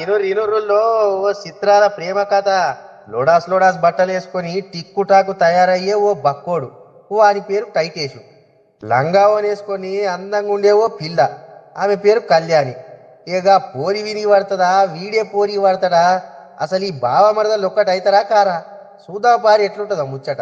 ఇనూరు ఇనూరుల్లో ఓ చిత్రాల ప్రేమ కథ. లోడాస్ లోడాస్ బట్టలు వేసుకొని టిక్కుటాకు తయారయ్యే ఓ బక్కోడు. వాని పేరు టైటేషు లంగావోని వేసుకొని అందంగా ఉండే ఓ పిల్ల. ఆమె పేరు కళ్యాణి. ఇక పోరి విని పడతదా వీడే పోరి పడతాడా? అసలు ఈ బావ మరదలు ఒక్కటైతారా కారా? సూదాపారి ఎట్లుంటుందా ముచ్చట.